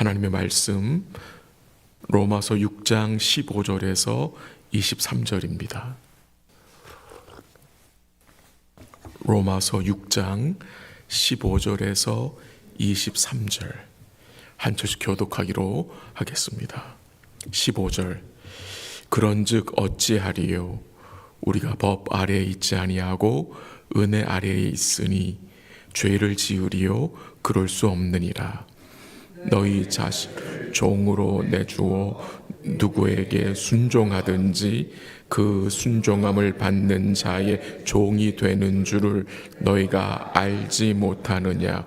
하나님의 말씀 로마서 6장 15절에서 23절입니다. 로마서 6장 15절에서 23절. 한 절씩 교독하기로 하겠습니다. 15절. 그런즉 어찌하리요? 우리가 법 아래에 있지 아니하고 은혜 아래에 있으니 죄를 지으리요? 그럴 수 없느니라 너희 자신을 종으로 내주어 누구에게 순종하든지 그 순종함을 받는 자의 종이 되는 줄을 너희가 알지 못하느냐?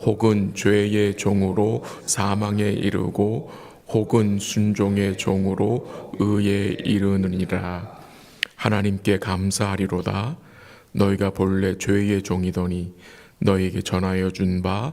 혹은 죄의 종으로 사망에 이르고 혹은 순종의 종으로 의에 이르느니라. 하나님께 감사하리로다. 너희가 본래 죄의 종이더니 너희에게 전하여 준 바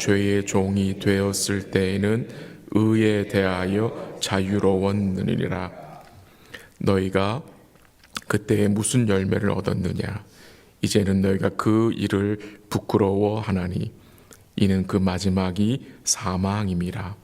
죄의 종이 되었을 때에는 의에 대하여 자유로웠느니라. 너희가 그때에 무슨 열매를 얻었느냐? 이제는 너희가 그 일을 부끄러워하나니 이는 그 마지막이 사망임이라.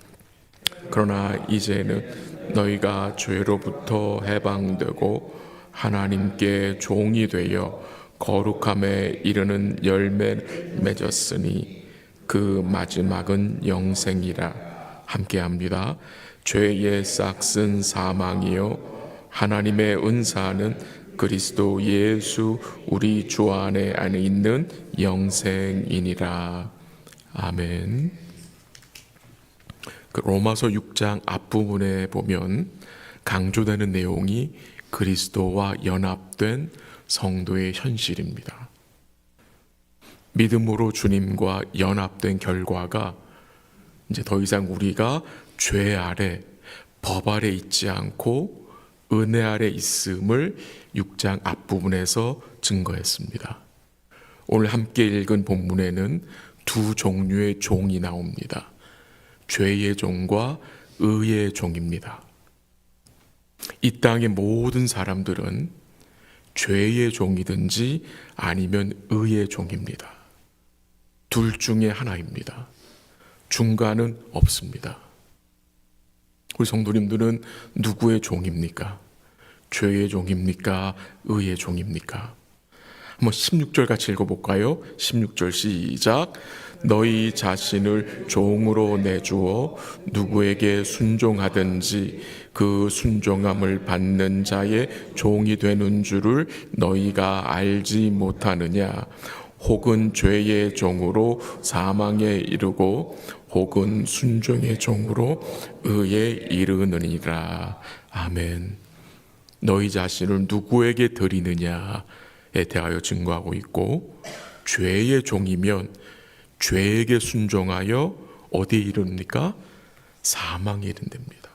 그러나 이제는 너희가 죄로부터 해방되고 하나님께 종이 되어 거룩함에 이르는 열매를 맺었으니 그 마지막은 영생이라 함께합니다. 죄의 싹슨 사망이요 하나님의 은사는 그리스도 예수 우리 주 안에 안에 있는 영생이니라. 아멘. 그 로마서 6장 앞부분에 보면 강조되는 내용이 그리스도와 연합된 성도의 현실입니다. 믿음으로 주님과 연합된 결과가 이제 더 이상 우리가 죄 아래, 법 아래 있지 않고 은혜 아래 있음을 6장 앞부분에서 증거했습니다. 오늘 함께 읽은 본문에는 두 종류의 종이 나옵니다. 죄의 종과 의의 종입니다. 이 땅의 모든 사람들은 죄의 종이든지 아니면 의의 종입니다. 둘 중에 하나입니다. 중간은 없습니다. 우리 성도님들은 누구의 종입니까? 죄의 종입니까? 의의 종입니까? 한번 16절 같이 읽어볼까요? 16절 시작. 너희 자신을 종으로 내주어 누구에게 순종하든지 그 순종함을 받는 자의 종이 되는 줄을 너희가 알지 못하느냐? 혹은 죄의 종으로 사망에 이르고 혹은 순종의 종으로 의에 이르느니라. 아멘. 너희 자신을 누구에게 드리느냐에 대하여 증거하고 있고 죄의 종이면 죄에게 순종하여 어디에 이릅니까? 사망에 이른답니다.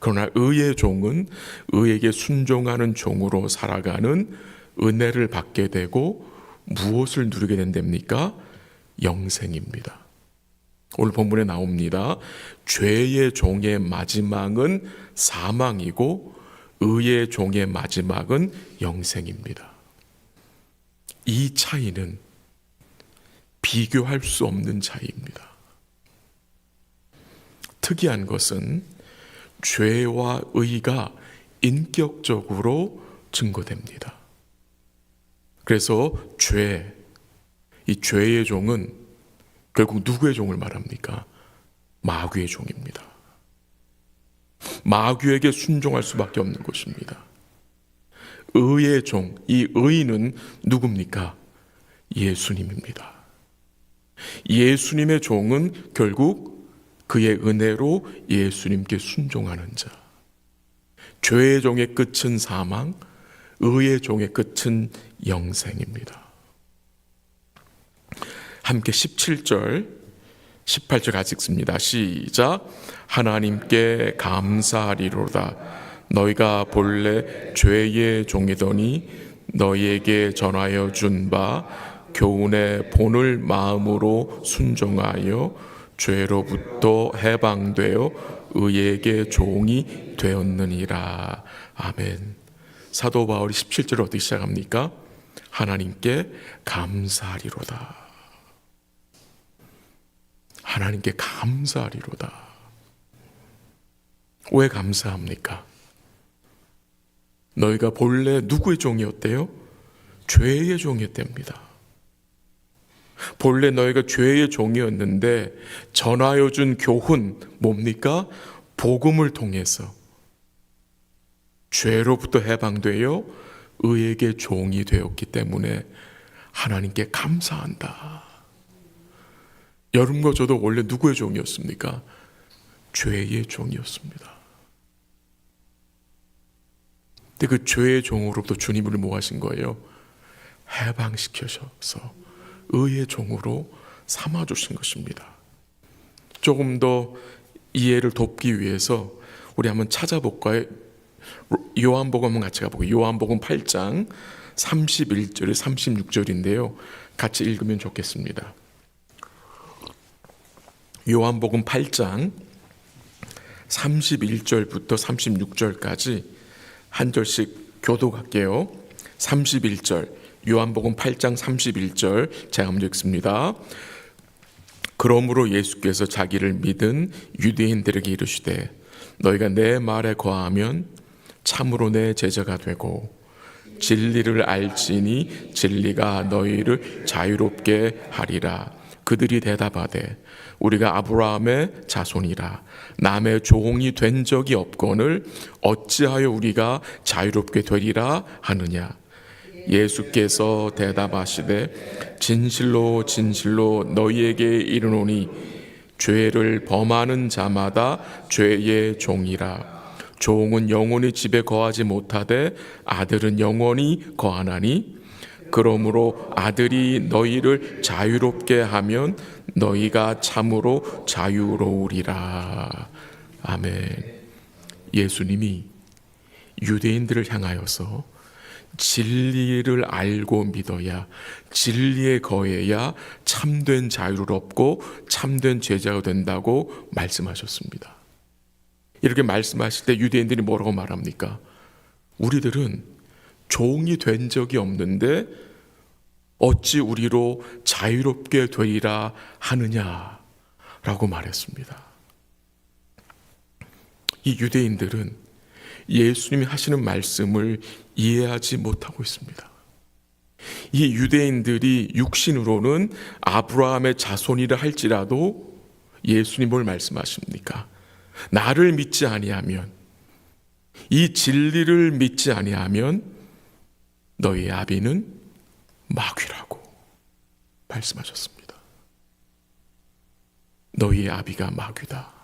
그러나 의의 종은 의에게 순종하는 종으로 살아가는 은혜를 받게 되고 무엇을 누리게 된답니까? 영생입니다. 오늘 본문에 나옵니다. 죄의 종의 마지막은 사망이고 의의 종의 마지막은 영생입니다. 이 차이는 비교할 수 없는 차이입니다. 특이한 것은 죄와 의가 인격적으로 증거됩니다. 그래서 죄, 이 죄의 종은 결국 누구의 종을 말합니까? 마귀의 종입니다. 마귀에게 순종할 수밖에 없는 것입니다. 의의 종, 이 의는 누굽니까? 예수님입니다. 예수님의 종은 결국 그의 은혜로 예수님께 순종하는 자. 죄의 종의 끝은 사망, 의의 종의 끝은 영생입니다. 함께 17절 18절 같이 읽습니다. 시작. 하나님께 감사하리로다. 너희가 본래 죄의 종이더니 너희에게 전하여 준 바 교훈의 본을 마음으로 순종하여 죄로부터 해방되어 의에게 종이 되었느니라. 아멘. 사도 바울이 17절 어떻게 시작합니까? 하나님께 감사하리로다. 하나님께 감사하리로다. 왜 감사합니까? 너희가 본래 누구의 종이었대요? 죄의 종이었답니다. 본래 너희가 죄의 종이었는데 전하여 준 교훈 뭡니까? 복음을 통해서 죄로부터 해방되어 의에게 종이 되었기 때문에 하나님께 감사한다. 여러분과 저도 원래 누구의 종이었습니까? 죄의 종이었습니다. 근데 그 죄의 종으로부터 주님을 뭐 하신 거예요? 해방시켜셔서 의의 종으로 삼아 주신 것입니다. 조금 더 이해를 돕기 위해서 우리 한번 찾아볼까요? 요한복음 같이 가보고 요한복음 8장 31절에 36절인데요. 같이 읽으면 좋겠습니다. 요한복음 8장 31절부터 36절까지 한 절씩 교도할게요. 31절 요한복음 8장 31절 제가 먼저 읽습니다. 그러므로 예수께서 자기를 믿은 유대인들에게 이르시되 너희가 내 말에 거하면 참으로 내 제자가 되고 진리를 알지니 진리가 너희를 자유롭게 하리라. 그들이 대답하되 우리가 아브라함의 자손이라. 남의 종이 된 적이 없거늘 어찌하여 우리가 자유롭게 되리라 하느냐? 예수께서 대답하시되 진실로 진실로 너희에게 이르노니 죄를 범하는 자마다 죄의 종이라 종은 영원히 집에 거하지 못하되 아들은 영원히 거하나니 그러므로 아들이 너희를 자유롭게 하면 너희가 참으로 자유로우리라. 아멘. 예수님이 유대인들을 향하여서 진리를 알고 믿어야 진리에 거해야 참된 자유를 얻고 참된 제자가 된다고 말씀하셨습니다. 이렇게 말씀하실 때 유대인들이 뭐라고 말합니까? 우리들은 종이 된 적이 없는데 어찌 우리로 자유롭게 되리라 하느냐라고 말했습니다. 이 유대인들은 예수님이 하시는 말씀을 이해하지 못하고 있습니다. 이 유대인들이 육신으로는 아브라함의 자손이라 할지라도 예수님 뭘 말씀하십니까? 나를 믿지 아니하면 이 진리를 믿지 아니하면 너희 아비는 마귀라고 말씀하셨습니다. 너희의 아비가 마귀다.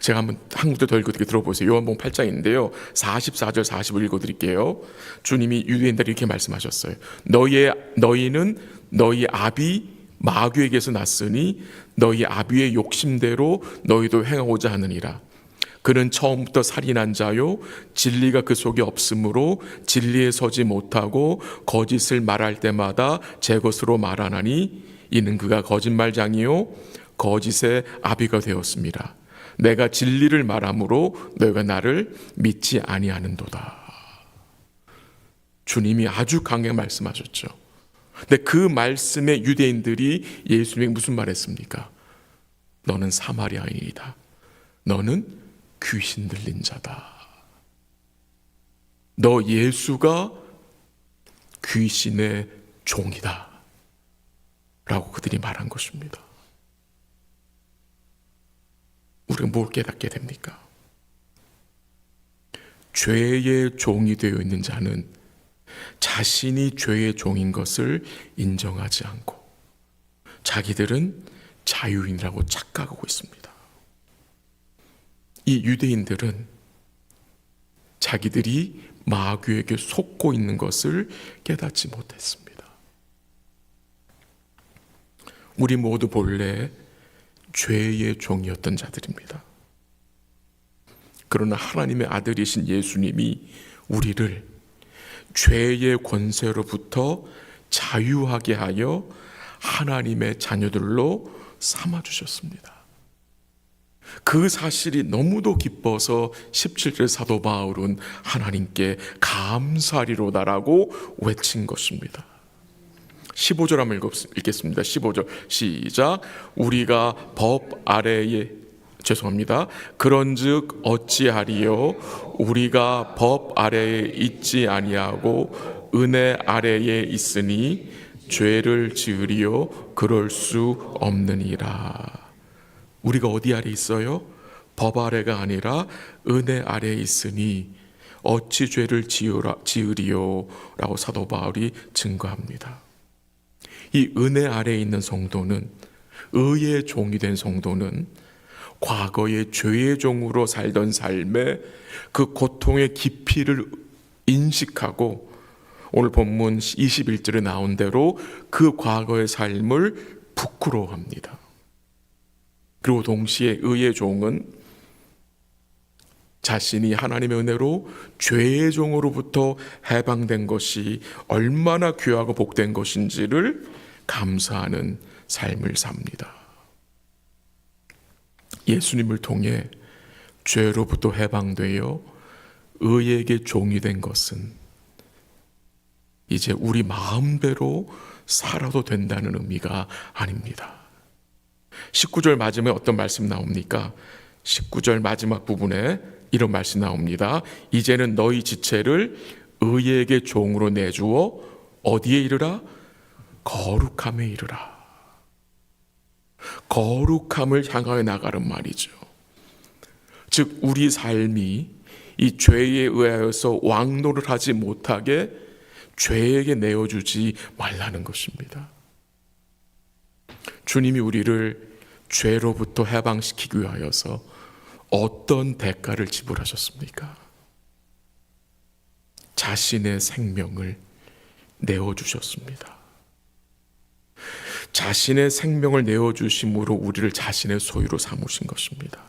제가 한번 한 군데 더 읽어드리게 들어보세요. 요한복음 8장인데요. 44절 45절 읽어드릴게요. 주님이 유대인들이 이렇게 말씀하셨어요. 너희의, 너희는 너희 아비 마귀에게서 났으니 너희 아비의 욕심대로 너희도 행하고자 하느니라. 그는 처음부터 살인한 자요 진리가 그 속에 없으므로 진리에 서지 못하고 거짓을 말할 때마다 제 것으로 말하나니 이는 그가 거짓말장이요 거짓의 아비가 되었습니다. 내가 진리를 말함으로 너희가 나를 믿지 아니하는도다. 주님이 아주 강하게 말씀하셨죠. 근데 그 말씀에 유대인들이 예수님에게 무슨 말했습니까? 너는 사마리아인이다. 너는 귀신 들린 자다. 너 예수가 귀신의 종이다. 라고 그들이 말한 것입니다. 우리가 뭘 깨닫게 됩니까? 죄의 종이 되어 있는 자는 자신이 죄의 종인 것을 인정하지 않고 자기들은 자유인이라고 착각하고 있습니다. 이 유대인들은 자기들이 마귀에게 속고 있는 것을 깨닫지 못했습니다. 우리 모두 본래 죄의 종이었던 자들입니다. 그러나 하나님의 아들이신 예수님이 우리를 죄의 권세로부터 자유하게 하여 하나님의 자녀들로 삼아 주셨습니다. 그 사실이 너무도 기뻐서 17절 사도 바울은 하나님께 감사리로다라고 외친 것입니다. 15절 한번 읽겠습니다. 15절 시작. 우리가 법 아래에 죄송합니다. 그런즉 어찌하리요 우리가 법 아래에 있지 아니하고 은혜 아래에 있으니 죄를 지으리요 그럴 수 없느니라. 우리가 어디 아래 있어요? 법 아래가 아니라 은혜 아래에 있으니 어찌 죄를 지으라, 지으리요 라고 사도 바울이 증거합니다. 이 은혜 아래에 있는 성도는 의의 종이 된 성도는 과거의 죄의 종으로 살던 삶에 그 고통의 깊이를 인식하고 오늘 본문 21절에 나온 대로 그 과거의 삶을 부끄러워합니다. 그리고 동시에 의의 종은 자신이 하나님의 은혜로 죄의 종으로부터 해방된 것이 얼마나 귀하고 복된 것인지를 감사하는 삶을 삽니다. 예수님을 통해 죄로부터 해방되어 의에게 종이 된 것은 이제 우리 마음대로 살아도 된다는 의미가 아닙니다. 19절 마지막에 어떤 말씀 나옵니까? 19절 마지막 부분에 이런 말씀 나옵니다. 이제는 너희 지체를 의에게 종으로 내주어 어디에 이르라? 거룩함에 이르라. 거룩함을 향하여 나가는 말이죠. 즉 우리 삶이 이 죄에 의하여서 왕노를 하지 못하게 죄에게 내어주지 말라는 것입니다. 주님이 우리를 죄로부터 해방시키기 위하여서 어떤 대가를 지불하셨습니까? 자신의 생명을 내어주셨습니다. 자신의 생명을 내어주심으로 우리를 자신의 소유로 삼으신 것입니다.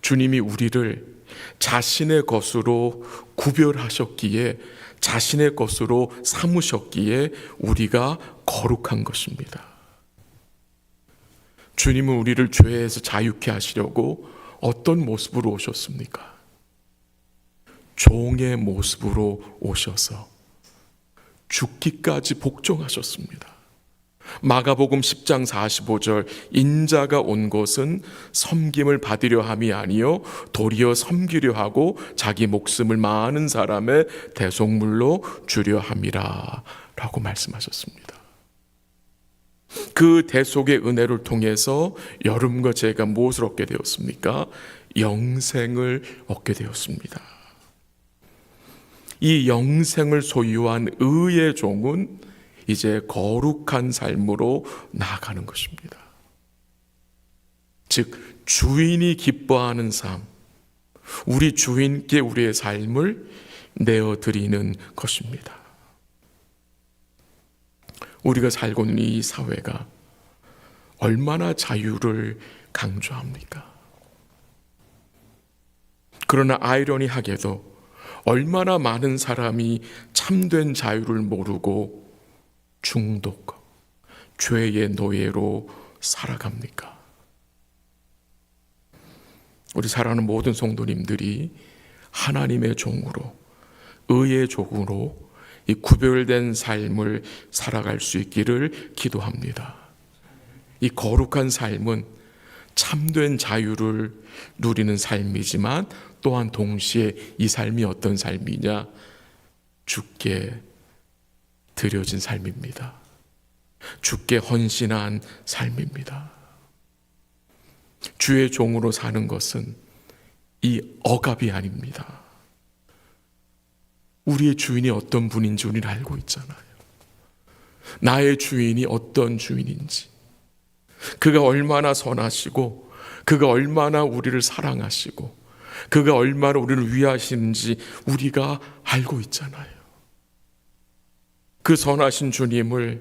주님이 우리를 자신의 것으로 구별하셨기에 자신의 것으로 삼으셨기에 우리가 거룩한 것입니다. 주님은 우리를 죄에서 자유케 하시려고 어떤 모습으로 오셨습니까? 종의 모습으로 오셔서 죽기까지 복종하셨습니다. 마가복음 10장 45절 인자가 온 것은 섬김을 받으려 함이 아니요 도리어 섬기려 하고 자기 목숨을 많은 사람의 대속물로 주려 함이라라고 말씀하셨습니다. 그 대속의 은혜를 통해서 여러분과 제가 무엇을 얻게 되었습니까? 영생을 얻게 되었습니다. 이 영생을 소유한 의의 종은 이제 거룩한 삶으로 나아가는 것입니다. 즉, 주인이 기뻐하는 삶, 우리 주인께 우리의 삶을 내어드리는 것입니다. 우리가 살고 있는 이 사회가 얼마나 자유를 강조합니까? 그러나 아이러니하게도 얼마나 많은 사람이 참된 자유를 모르고 중독, 죄의 노예로 살아갑니까? 우리 사랑하는 모든 성도님들이 하나님의 종으로, 의의 종으로 이 구별된 삶을 살아갈 수 있기를 기도합니다. 이 거룩한 삶은 참된 자유를 누리는 삶이지만 또한 동시에 이 삶이 어떤 삶이냐? 죽게 드려진 삶입니다. 죽게 헌신한 삶입니다. 주의 종으로 사는 것은 이 억압이 아닙니다. 우리의 주인이 어떤 분인지 우리는 알고 있잖아요. 나의 주인이 어떤 주인인지, 그가 얼마나 선하시고, 그가 얼마나 우리를 사랑하시고, 그가 얼마나 우리를 위하시는지 우리가 알고 있잖아요. 그 선하신 주님을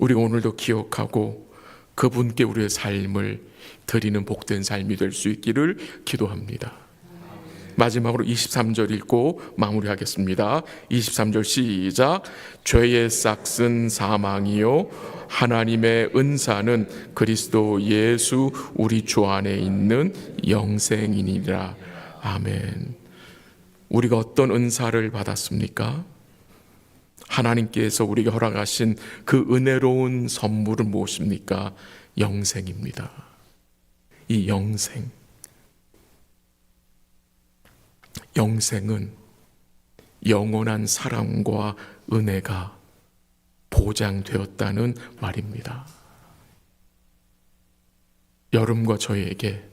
우리가 오늘도 기억하고 그분께 우리의 삶을 드리는 복된 삶이 될 수 있기를 기도합니다. 마지막으로 23절 읽고 마무리하겠습니다. 23절 시작. 죄의 싹슨 사망이요 하나님의 은사는 그리스도 예수 우리 주 안에 있는 영생이니라. 아멘. 우리가 어떤 은사를 받았습니까? 하나님께서 우리에게 허락하신 그 은혜로운 선물은 무엇입니까? 영생입니다. 이 영생. 영생은 영원한 사랑과 은혜가 보장되었다는 말입니다. 여러분과 저에게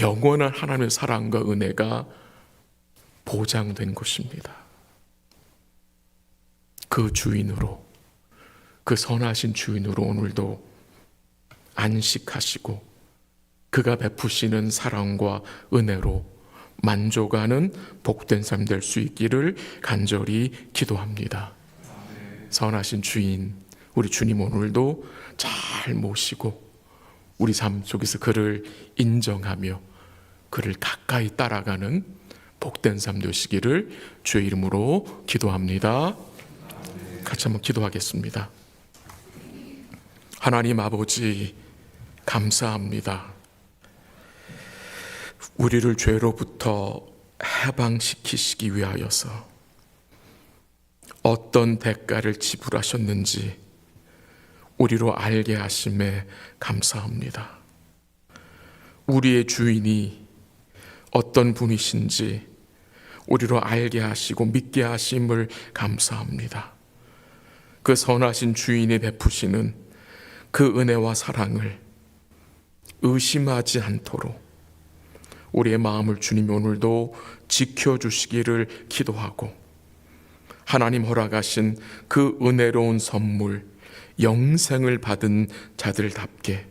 영원한 하나님의 사랑과 은혜가 보장된 것입니다. 그 주인으로, 그 선하신 주인으로 오늘도 안식하시고, 그가 베푸시는 사랑과 은혜로 만족하는 복된 삶 될 수 있기를 간절히 기도합니다. 선하신 주인, 우리 주님 오늘도 잘 모시고 우리 삶 속에서 그를 인정하며 그를 가까이 따라가는 복된 삶 되시기를 주의 이름으로 기도합니다. 같이 한번 기도하겠습니다. 하나님 아버지, 감사합니다. 우리를 죄로부터 해방시키시기 위하여서 어떤 대가를 지불하셨는지 우리로 알게 하심에 감사합니다. 우리의 주인이 어떤 분이신지 우리로 알게 하시고 믿게 하심을 감사합니다. 그 선하신 주인이 베푸시는 그 은혜와 사랑을 의심하지 않도록 우리의 마음을 주님 오늘도 지켜주시기를 기도하고 하나님 허락하신 그 은혜로운 선물 영생을 받은 자들답게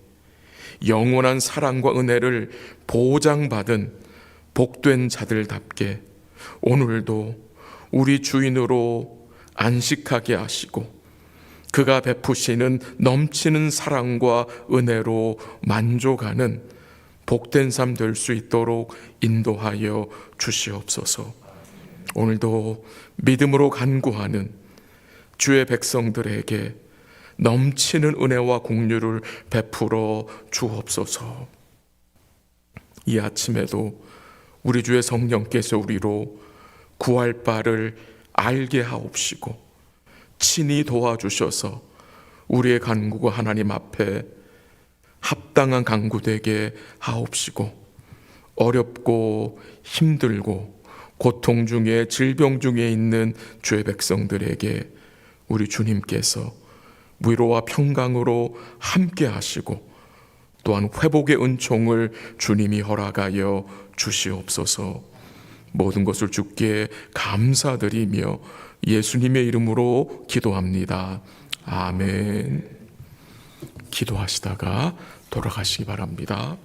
영원한 사랑과 은혜를 보장받은 복된 자들답게 오늘도 우리 주인으로 안식하게 하시고 그가 베푸시는 넘치는 사랑과 은혜로 만족하는 복된 삶 될 수 있도록 인도하여 주시옵소서. 오늘도 믿음으로 간구하는 주의 백성들에게 넘치는 은혜와 공유를 베풀어 주옵소서. 이 아침에도 우리 주의 성령께서 우리로 구할 바를 알게 하옵시고 친히 도와주셔서 우리의 간구가 하나님 앞에 합당한 간구되게 하옵시고 어렵고 힘들고 고통 중에 질병 중에 있는 주의 백성들에게 우리 주님께서 위로와 평강으로 함께 하시고 또한 회복의 은총을 주님이 허락하여 주시옵소서. 모든 것을 주께 감사드리며 예수님의 이름으로 기도합니다. 아멘. 기도하시다가 돌아가시기 바랍니다.